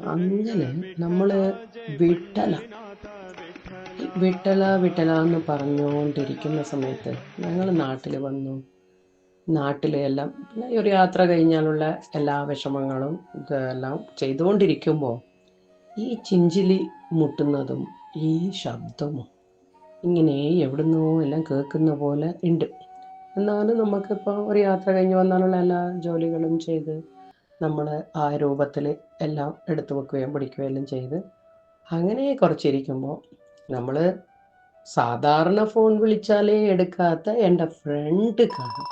അങ്ങനെ നമ്മൾ വിട്ടല. വിട്ടല വിട്ടല എന്ന് പറഞ്ഞുകൊണ്ടിരിക്കുന്ന സമയത്ത് ഞങ്ങൾ നാട്ടിൽ വന്നു. നാട്ടിലെ എല്ലാം ഒരു യാത്ര കഴിഞ്ഞാലുള്ള എല്ലാ വിഷമങ്ങളും ഇതെല്ലാം ചെയ്തുകൊണ്ടിരിക്കുമ്പോൾ ഈ ചിഞ്ചിലി മുട്ടുന്നതും ഈ ശബ്ദവും ഇങ്ങനെ എവിടുന്നോ എല്ലാം കേൾക്കുന്ന പോലെ ഉണ്ട്. എന്നാലും നമുക്കിപ്പോൾ ഒരു യാത്ര കഴിഞ്ഞ് വന്നാലുള്ള എല്ലാ ജോലികളും ചെയ്ത് നമ്മൾ ആ രൂപത്തിൽ എല്ലാം എടുത്തു വെക്കുകയും പിടിക്കുകയും എല്ലാം ചെയ്ത് അങ്ങനെ കുറച്ചിരിക്കുമ്പോൾ നമ്മൾ സാധാരണ ഫോൺ വിളിച്ചാലേ എടുക്കാത്ത എന്റെ ഫ്രണ്ട് കാണും.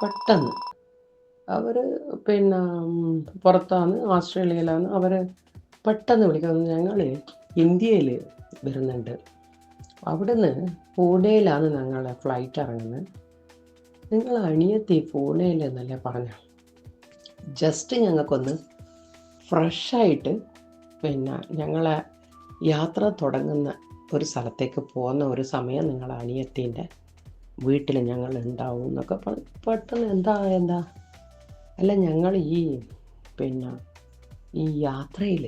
പെട്ടെന്ന്. അവർ പിന്നെ പുറത്താണ് ഓസ്ട്രേലിയയിലാണ് അവർ പെട്ടെന്ന് വിളിക്കുന്നത് ഞങ്ങൾ ഇന്ത്യയിൽ വരുന്നുണ്ട്. അവിടുന്ന് പൂനെയിലാണ് ഞങ്ങളെ ഫ്ലൈറ്റ് ഇറങ്ങുന്നത്. നിങ്ങൾ അണിയത്തി പൂനെയിൽ എന്നല്ലേ പറഞ്ഞു? ജസ്റ്റ് ഞങ്ങൾക്കൊന്ന് ഫ്രഷായിട്ട് പിന്നെ ഞങ്ങളെ യാത്ര തുടങ്ങുന്ന ഒരു സ്ഥലത്തേക്ക് പോകുന്ന ഒരു സമയം നിങ്ങൾ അനിയത്തിന്റെ വീട്ടിൽ ഞങ്ങൾ ഉണ്ടാവും എന്നൊക്കെ പെട്ടെന്ന് എന്താ എന്താ? അല്ല ഞങ്ങൾ ഈ പിന്നെ ഈ യാത്രയിൽ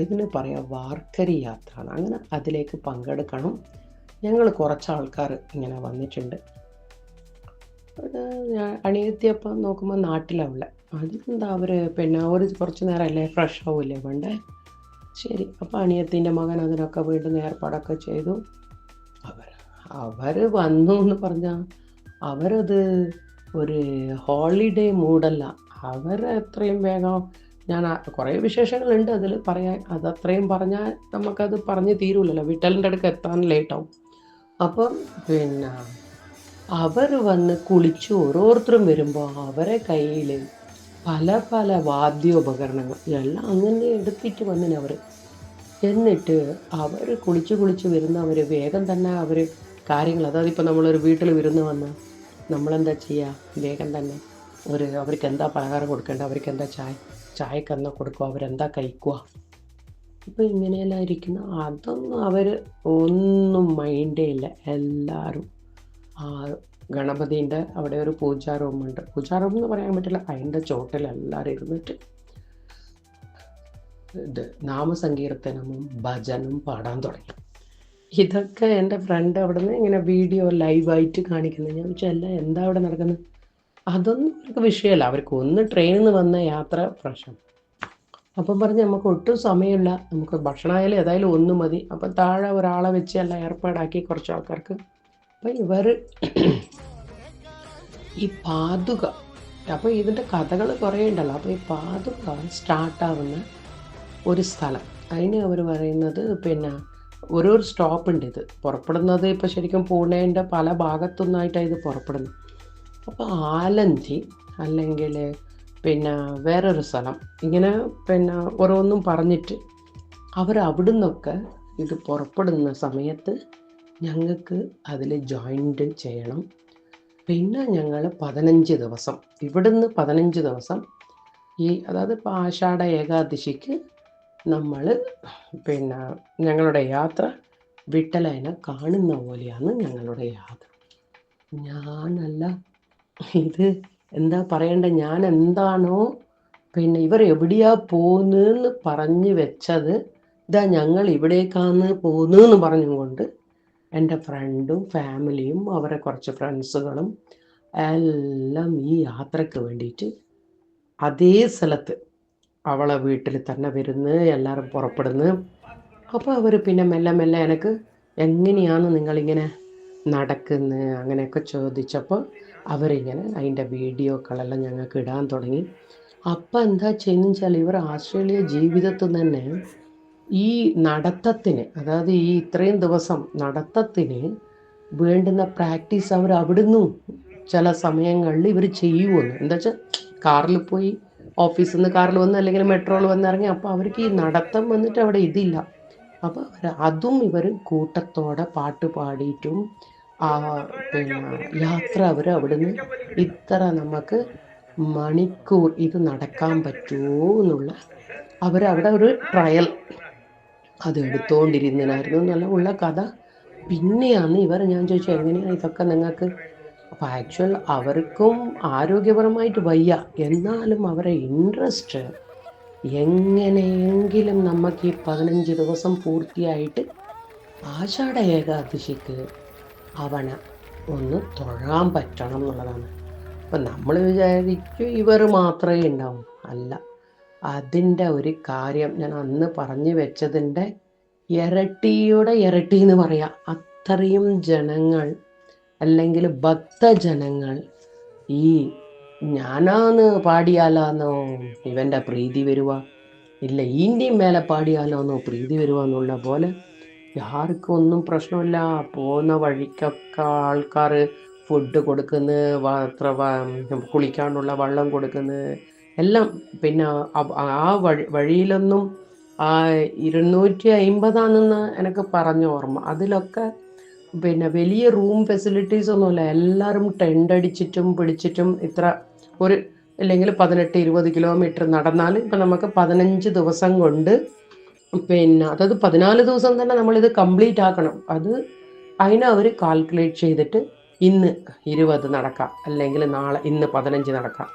ഇതിന് പറയാം വാർക്കരി യാത്ര അങ്ങനെ അതിലേക്ക് പങ്കെടുക്കണം. ഞങ്ങൾ കുറച്ച് ആൾക്കാർ ഇങ്ങനെ വന്നിട്ടുണ്ട്. അണിയത്തിയപ്പം നോക്കുമ്പോൾ നാട്ടിലുള്ള അതിനെന്താ അവർ പിന്നെ ഒരു കുറച്ച് നേരമല്ലേ ഫ്രഷ് ആവില്ലേ വേണ്ടേ ശരി അപ്പോൾ അണിയത്തിന്റെ മകൻ അതിനൊക്കെ വീണ്ടും ഏർപ്പാടൊക്കെ ചെയ്തു. അവർ അവർ വന്നു എന്ന് പറഞ്ഞാൽ അവരത് ഒരു ഹോളിഡേ മൂഡല്ല അവർ എത്രയും വേഗം ഞാൻ കുറേ വിശേഷങ്ങളുണ്ട് അതിൽ പറയാൻ അത് അത്രയും പറഞ്ഞാൽ നമുക്കത് പറഞ്ഞ് തീരൂലല്ലോ. വിട്ടലിന്റെ അടുക്ക് എത്താൻ ലേറ്റാവും അപ്പം പിന്നെ അവർ വന്ന് കുളിച്ച് ഓരോരുത്തരും വരുമ്പോൾ അവരെ കയ്യിൽ പല പല വാദ്യോപകരണങ്ങൾ എല്ലാം അങ്ങനെ എടുത്തിട്ട് വന്നിന് അവർ എന്നിട്ട് അവർ കുളിച്ച് കുളിച്ച് വരുന്നവർ വേഗം തന്നെ അവർ കാര്യങ്ങൾ അതായത് ഇപ്പോൾ നമ്മളൊരു വീട്ടിൽ വിരുന്ന് വന്ന് നമ്മളെന്താ ചെയ്യുക വേഗം തന്നെ ഒരു അവർക്ക് എന്താ പലഹാരം കൊടുക്കേണ്ടത്? അവർക്ക് എന്താ ചായ ചായക്ക് എന്താ കൊടുക്കുക? അവരെന്താ കഴിക്കുക? ഇപ്പോൾ ഇങ്ങനെയെല്ലാം ഇരിക്കുന്ന അതൊന്നും അവർ ഒന്നും മൈൻഡേ ഇല്ല. എല്ലാവരും ആ ഗണപതിന്റെ അവിടെ ഒരു പൂജാ റൂമുണ്ട് പൂജാ റൂം എന്ന് പറയാൻ പറ്റില്ല അതിന്റെ ചോട്ടിൽ എല്ലാവരും ഇരുന്നിട്ട് ഇത് നാമസങ്കീർത്തനവും ഭജനും പാടാൻ തുടങ്ങി. ഇതൊക്കെ എന്റെ ഫ്രണ്ട് അവിടെ നിന്ന് ഇങ്ങനെ വീഡിയോ ലൈവായിട്ട് കാണിക്കുന്നത്. ഞാൻ അല്ല എന്താ അവിടെ നടക്കുന്നത് അതൊന്നും അവർക്ക് വിഷയമല്ല. അവർക്ക് ഒന്ന് ട്രെയിനിൽ നിന്ന് വന്ന യാത്ര പ്രശ്നം. അപ്പം പറഞ്ഞ് നമുക്ക് ഒട്ടും സമയമില്ല. നമുക്ക് ഭക്ഷണമായാലും ഏതായാലും ഒന്നും മതി. അപ്പം താഴെ ഒരാളെ വെച്ച് എല്ലാം ഏർപ്പാടാക്കി കുറച്ച് ആൾക്കാർക്ക് അപ്പം ഇവർ ഈ പാതുക അപ്പോൾ ഇതിന്റെ കഥകൾ കുറേ ഉണ്ടല്ലോ. അപ്പോൾ ഈ പാതുക സ്റ്റാർട്ടാവുന്ന ഒരു സ്ഥലം. അതിന് അവർ പറയുന്നത് പിന്നെ ഓരോ സ്റ്റോപ്പ് ഉണ്ട് ഇത്. പുറപ്പെടുന്നത് ഇപ്പോൾ ശരിക്കും പൂണേന്റെ പല ഭാഗത്തുനിന്നായിട്ടാണ് ഇത് പുറപ്പെടുന്നത്. അപ്പോൾ ആലഞ്ചി അല്ലെങ്കിൽ പിന്നെ വേറൊരു സ്ഥലം. ഇങ്ങനെ പിന്നെ ഓരോന്നും പറഞ്ഞിട്ട് അവർ അവിടുന്നൊക്കെ ഇത് പുറപ്പെടുന്ന സമയത്ത് ഞങ്ങൾക്ക് അതിൽ ജോയിന്റ് ചെയ്യണം. പിന്നെ ഞങ്ങൾ പതിനഞ്ച് ദിവസം ഇവിടുന്ന് പതിനഞ്ച് ദിവസം ഈ അതായത് ഇപ്പോൾ ആഷാഢ ഏകാദശിക്ക് നമ്മൾ പിന്നെ ഞങ്ങളുടെ യാത്ര വിട്ടലൈന കാണുന്ന പോലെയാണ് ഞങ്ങളുടെ യാത്ര. ഞാനല്ല ഇത് എന്താ പറയണ്ട? ഞാൻ എന്താണോ പിന്നെ ഇവർ എവിടെയാ പോകുന്നതെന്ന് പറഞ്ഞു വെച്ചത് ഇതാ ഞങ്ങൾ ഇവിടേക്കാന്ന് പോകുന്നതെന്ന് പറഞ്ഞുകൊണ്ട് എന്റെ ഫ്രണ്ടും ഫാമിലിയും അവരെ കുറച്ച് ഫ്രണ്ട്സുകളും എല്ലാം ഈ യാത്രയ്ക്ക് വേണ്ടിയിട്ട് അതേ സ്ഥലത്ത് അവളെ വീട്ടിൽ തന്നെ വരുന്നു എല്ലാവരും പുറപ്പെടുന്നു. അപ്പോൾ അവർ പിന്നെ മെല്ലെ മെല്ലെ എനിക്ക് എങ്ങനെയാണ് നിങ്ങളിങ്ങനെ നടക്കുന്നത് അങ്ങനെയൊക്കെ ചോദിച്ചപ്പോൾ അവരിങ്ങനെ അതിന്റെ വീഡിയോകളെല്ലാം ഞങ്ങൾക്ക് ഇടാൻ തുടങ്ങി. അപ്പം എന്താ ചെയ്യുന്നത് വെച്ചാൽ ഇവർ ആസ്ട്രേലിയ ജീവിതത്തിൽ തന്നെ ഈ നടത്തത്തിന് അതായത് ഈ ഇത്രയും ദിവസം നടത്തത്തിന് വേണ്ടുന്ന പ്രാക്ടീസ് അവർ അവിടുന്ന്. ചില സമയങ്ങളിൽ ഇവർ ചെയ്യുമെന്ന് എന്താ വെച്ചാൽ കാറിൽ പോയി ഓഫീസിൽ നിന്ന് കാറിൽ വന്ന് അല്ലെങ്കിൽ മെട്രോയിൽ വന്ന് ഇറങ്ങി അപ്പോൾ അവർക്ക് ഈ നടത്തം വന്നിട്ട് അവിടെ ഇതില്ല. അപ്പോൾ അവർ അതും ഇവർ കൂട്ടത്തോടെ പാട്ട് പാടിയിട്ടും ആ പിന്നെ യാത്ര അവർ അവിടുന്ന് ഇത്ര നമുക്ക് മണിക്കൂർ ഇത് നടക്കാൻ പറ്റുമോ എന്നുള്ള അവരവിടെ ഒരു ട്രയൽ. അത് എടുത്തുകൊണ്ടിരുന്നതിനായിരുന്നു നല്ല ഉള്ള കഥ. പിന്നെയാണ് ഇവർ ഞാൻ ചോദിച്ചു എങ്ങനെയാണ് ഇതൊക്കെ നിങ്ങൾക്ക്? അപ്പം ആക്ച്വൽ അവർക്കും ആരോഗ്യപരമായിട്ട് വയ്യ. എന്നാലും അവരെ ഇൻട്രസ്റ്റ് എങ്ങനെയെങ്കിലും നമുക്ക് ഈ പതിനഞ്ച് ദിവസം പൂർത്തിയായിട്ട് ആഷാഢ ഏകാദശിക്ക് അവനെ ഒന്ന് തൊഴാൻ പറ്റണം എന്നുള്ളതാണ്. അപ്പം നമ്മൾ വിചാരിക്കും ഇവർ മാത്രമേ ഉണ്ടാവും. അല്ല അതിന്റെ ഒരു കാര്യം ഞാൻ അന്ന് പറഞ്ഞു വെച്ചതിന്റെ ഇരട്ടിയുടെ ഇരട്ടി എന്ന് പറയാം. അത്രയും ജനങ്ങൾ അല്ലെങ്കിൽ ഭക്തജനങ്ങൾ ഈ ഞാനാന്ന് പാടിയാലാന്നോ ഇവന്റെ പ്രീതി വരുക ഇല്ല ഇന്ത്യയും മേലെ പാടിയാലോന്നോ പ്രീതി വരുക എന്നുള്ള പോലെ ആർക്കും ഒന്നും പ്രശ്നമില്ല. പോകുന്ന വഴിക്കൊക്കെ ആൾക്കാർ ഫുഡ് കൊടുക്കുന്നു അത്ര കുളിക്കാനുള്ള വെള്ളം കൊടുക്കുന്നു. എല്ലാം പിന്നെ ആ വഴി വഴിയിലൊന്നും ആ ഇരുന്നൂറ്റി അമ്പതാണെന്ന് എനിക്ക് പറഞ്ഞ ഓർമ്മ. അതിലൊക്കെ പിന്നെ വലിയ റൂം ഫെസിലിറ്റീസ് ഒന്നുമില്ല. എല്ലാവരും ടെന്റ് അടിച്ചിട്ടും പിടിച്ചിട്ടും ഇത്ര ഒരു അല്ലെങ്കിൽ പതിനെട്ട് ഇരുപത് കിലോമീറ്റർ നടന്നാൽ ഇപ്പം നമുക്ക് പതിനഞ്ച് ദിവസം കൊണ്ട് പിന്നെ അതായത് പതിനാല് ദിവസം തന്നെ നമ്മളിത് കംപ്ലീറ്റ് ആക്കണം. അത് അതിനെ അവർ കാൽക്കുലേറ്റ് ചെയ്തിട്ട് ഇന്ന് ഇരുപത് നടക്കാം. അല്ലെങ്കിൽ നാളെ ഇന്ന് പതിനഞ്ച് നടക്കാം.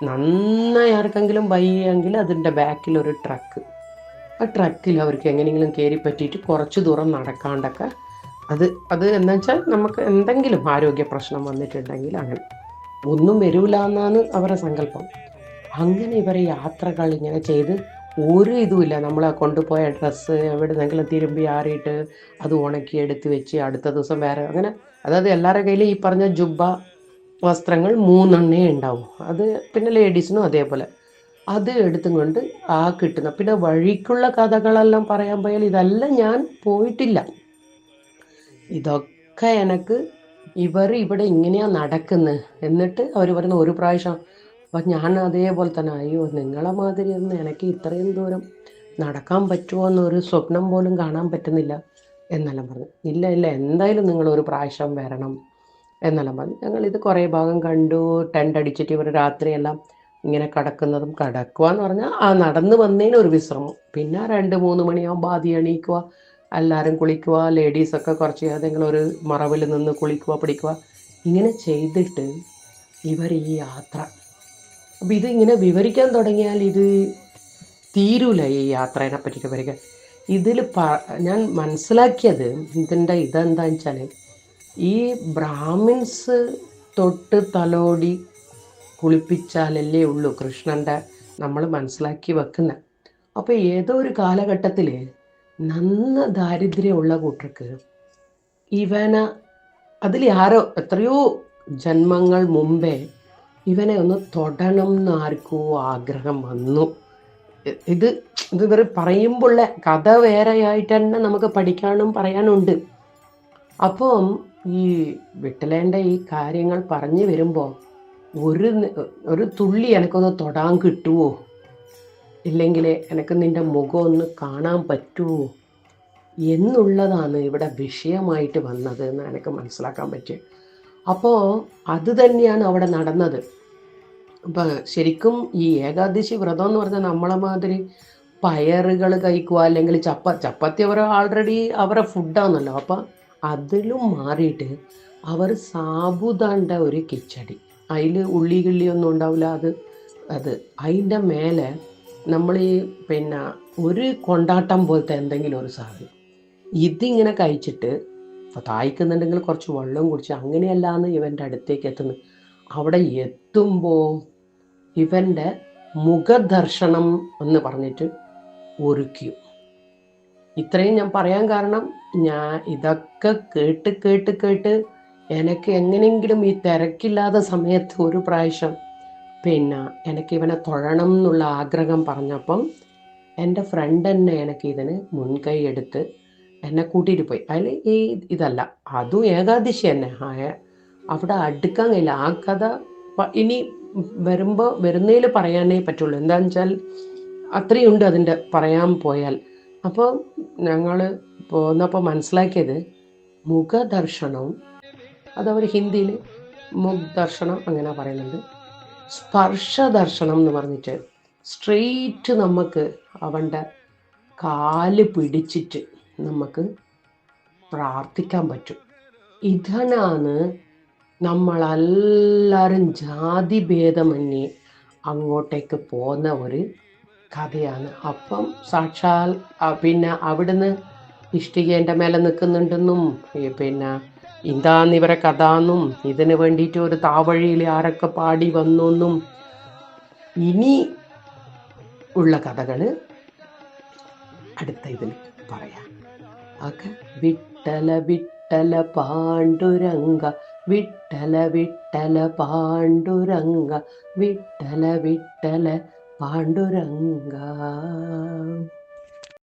നന്നായി ആർക്കെങ്കിലും വയ്യെങ്കിൽ അതിന്റെ ബാക്കിൽ ഒരു ട്രക്ക് ആ ട്രക്കിൽ അവർക്ക് എങ്ങനെയെങ്കിലും കയറി പറ്റിയിട്ട് കുറച്ച് ദൂരം നടക്കാണ്ടൊക്കെ അത് അത് എന്താ വെച്ചാൽ നമുക്ക് എന്തെങ്കിലും ആരോഗ്യ പ്രശ്നം വന്നിട്ടുണ്ടെങ്കിൽ അങ്ങനെ. ഒന്നും വരൂല എന്നാണ് അവരുടെ സങ്കല്പം. അങ്ങനെ ഇവരെ യാത്രകൾ ഇങ്ങനെ ചെയ്ത് ഒരു ഇതുമില്ല നമ്മളെ കൊണ്ടുപോയ ഡ്രസ്സ് എവിടെന്നെങ്കിലും തിരുമ്പി ആറിയിട്ട് അത് ഉണക്കി എടുത്ത് വെച്ച് അടുത്ത ദിവസം വേറെ അങ്ങനെ അതായത് എല്ലാവരുടെ കയ്യിൽ ഈ പറഞ്ഞ ജുബ്ബ വസ്ത്രങ്ങൾ മൂന്നെണ്ണേ ഉണ്ടാവും. അത് പിന്നെ ലേഡീസിനും അതേപോലെ. അത് എടുത്തും കൊണ്ട് ആ കിട്ടുന്ന പിന്നെ വഴിക്കുള്ള കഥകളെല്ലാം പറയാൻ പോയാൽ ഇതെല്ലാം ഞാൻ പോയിട്ടില്ല. ഇതൊക്കെ എനിക്ക് ഇവർ ഇവിടെ ഇങ്ങനെയാ നടക്കുന്നത് എന്നിട്ട് അവർ പറയുന്ന ഒരു പ്രാവശ്യം അപ്പം ഞാൻ അതേപോലെ തന്നെ അയ്യോ നിങ്ങളെ മാതിരി ഒന്നും എനിക്ക് ഇത്രയും ദൂരം നടക്കാൻ പറ്റുമോ എന്നൊരു സ്വപ്നം പോലും കാണാൻ പറ്റുന്നില്ല എന്നെല്ലാം പറഞ്ഞു. ഇല്ല ഇല്ല എന്തായാലും നിങ്ങളൊരു പ്രാവശ്യം വരണം. എന്നെല്ലാം. പറഞ്ഞു ഞങ്ങൾ ഇത് കുറേ ഭാഗം കണ്ടു. ടെന്റ് അടിച്ചിട്ട് ഇവർ രാത്രിയെല്ലാം ഇങ്ങനെ കടക്കുന്നതും കടക്കുക എന്ന് പറഞ്ഞാൽ ആ നടന്ന് വന്നതിന് ഒരു വിശ്രമം. പിന്നെ രണ്ട് മൂന്ന് മണിയാകുമ്പോൾ ആദ്യം എണീക്കുക എല്ലാവരും കുളിക്കുക ലേഡീസൊക്കെ കുറച്ച് ഏതെങ്കിലും ഒരു മറവിൽ നിന്ന് കുളിക്കുക പിടിക്കുക ഇങ്ങനെ ചെയ്തിട്ട് ഇവർ ഈ യാത്ര. അപ്പം ഇതിങ്ങനെ വിവരിക്കാൻ തുടങ്ങിയാൽ ഇത് തീരൂല ഈ യാത്രേനെ പറ്റിയിട്ട് വരിക ഇതിൽ പ ഞാൻ മനസ്സിലാക്കിയത് ഇതിന്റെ ഇതെന്താണെന്ന് വെച്ചാൽ ഈ ബ്രാഹ്മിൻസ് തൊട്ട് തലോടി കുളിപ്പിച്ചാലല്ലേ ഉള്ളൂ കൃഷ്ണന്റെ നമ്മൾ മനസ്സിലാക്കി വെക്കുന്നത് അപ്പോൾ ഏതോ ഒരു കാലഘട്ടത്തിൽ നന്ന ദാരിദ്ര്യമുള്ള കൂട്ടർക്ക് ഇവന അതിൽ ആരോ എത്രയോ ജന്മങ്ങൾ മുമ്പേ ഇവനെ ഒന്ന് തൊടണം എന്ന് ആർക്കോ ആഗ്രഹം വന്നു. ഇത് ഇത് ഇവർ പറയുമ്പോഴുള്ള കഥ വേറെയായിട്ട് തന്നെ നമുക്ക് പഠിക്കാനും പറയാനുണ്ട്. അപ്പം ഈ വിട്ടലേന്റെ ഈ കാര്യങ്ങൾ പറഞ്ഞു വരുമ്പോൾ ഒരു ഒരു തുള്ളി എനിക്കൊന്ന് തൊടാൻ കിട്ടുമോ ഇല്ലെങ്കിൽ എനിക്ക് നിന്റെ മുഖം ഒന്ന് കാണാൻ പറ്റുമോ എന്നുള്ളതാണ് ഇവിടെ വിഷയമായിട്ട് വന്നത് എന്ന് എനിക്ക് മനസ്സിലാക്കാൻ പറ്റും അപ്പോൾ അത് തന്നെയാണ് അവിടെ നടന്നത്. അപ്പം ശരിക്കും ഈ ഏകാദശി വ്രതം എന്ന് പറഞ്ഞാൽ നമ്മളെ മാതിരി പയറുകൾ കഴിക്കുക അല്ലെങ്കിൽ ചപ്പ ചപ്പാത്തി അവർ ആൾറെഡി അവരെ ഫുഡാണല്ലോ അപ്പം അതിലും മാറിയിട്ട് അവർ സാബുദാണ്ട ഒരു കിച്ചടി. അതിൽ ഉള്ളി കിള്ളിയൊന്നും ഉണ്ടാവില്ല. അത് അത് അതിന്റെ മേലെ നമ്മൾ ഈ പിന്നെ ഒരു കൊണ്ടാട്ടം പോലത്തെ എന്തെങ്കിലും ഒരു സാധനം. ഇതിങ്ങനെ കഴിച്ചിട്ട് ഇപ്പോൾ തായ്ക്കുന്നുണ്ടെങ്കിൽ കുറച്ച് വെള്ളം കുടിച്ച് അങ്ങനെയല്ലാന്ന് ഇവന്റെ അടുത്തേക്ക് എത്തുന്നു. അവിടെ എത്തുമ്പോൾ ഇവന്റെ മുഖദർശനം എന്ന് പറഞ്ഞിട്ട് ഒരുക്കും. ഇത്രയും ഞാൻ പറയാൻ കാരണം ഞാൻ ഇതൊക്കെ കേട്ട് കേട്ട് കേട്ട് എനിക്ക് എങ്ങനെയെങ്കിലും ഈ തിരക്കില്ലാത്ത സമയത്ത് ഒരു പ്രാവശ്യം പിന്നെ എനിക്ക് ഇവനെ തൊഴണം എന്നുള്ള ആഗ്രഹം പറഞ്ഞപ്പം എന്റെ ഫ്രണ്ട് തന്നെ എനിക്ക് ഇതിന് മുൻകൈ എടുത്ത് എന്നെ കൂട്ടിയിട്ട് പോയി. അതിൽ ഈ ഇതല്ല അതും ഏകാദശി തന്നെ. ആയ അവിടെ അടുക്കാൻ കഴിയില്ല. ആ കഥ ഇനി വരുമ്പോൾ വരുന്നതിൽ പറയാനേ പറ്റുള്ളൂ. എന്താണെന്ന് വെച്ചാൽ അത്രയുണ്ട് അതിന്റെ പറയാൻ പോയാൽ. അപ്പോൾ ഞങ്ങൾ പോന്നപ്പോൾ മനസ്സിലാക്കിയത് മുഖദർശനവും അതവർ ഹിന്ദിയിൽ മുഖ ദർശനം അങ്ങനെ പറയുന്നുണ്ട് സ്പർശ ദർശനം എന്ന് പറഞ്ഞിട്ട് സ്ട്രെയിറ്റ് നമുക്ക് അവന്റെ കാൽ പിടിച്ചിട്ട് നമുക്ക് പ്രാർത്ഥിക്കാൻ പറ്റും. ഇതനാണ് നമ്മളെല്ലാവരും ജാതി ഭേദമന്യേ അങ്ങോട്ടേക്ക് പോകുന്ന ഒരു കഥയാണ്. അപ്പം സാക്ഷാൽ പിന്നെ അവിടുന്ന് ഇഷ്ടികേന്റെ മേലെ നിൽക്കുന്നുണ്ടെന്നും പിന്നെ ഇതാന്ന് ഇവരെ കഥ എന്നും ഇതിന് വേണ്ടിയിട്ട് ഒരു താവഴിയിൽ ആരൊക്കെ പാടി വന്നു എന്നും ഇനി ഉള്ള കഥകൾ അടുത്ത ഇതിൽ പറയാം. ഓക്കെ? വിട്ടല വിട്ടല പാണ്ഡുരംഗ വിട്ടല വിട്ടല പാണ്ഡുരംഗ വിട്ടല വിട്ടല പാണ്ഡുരംഗ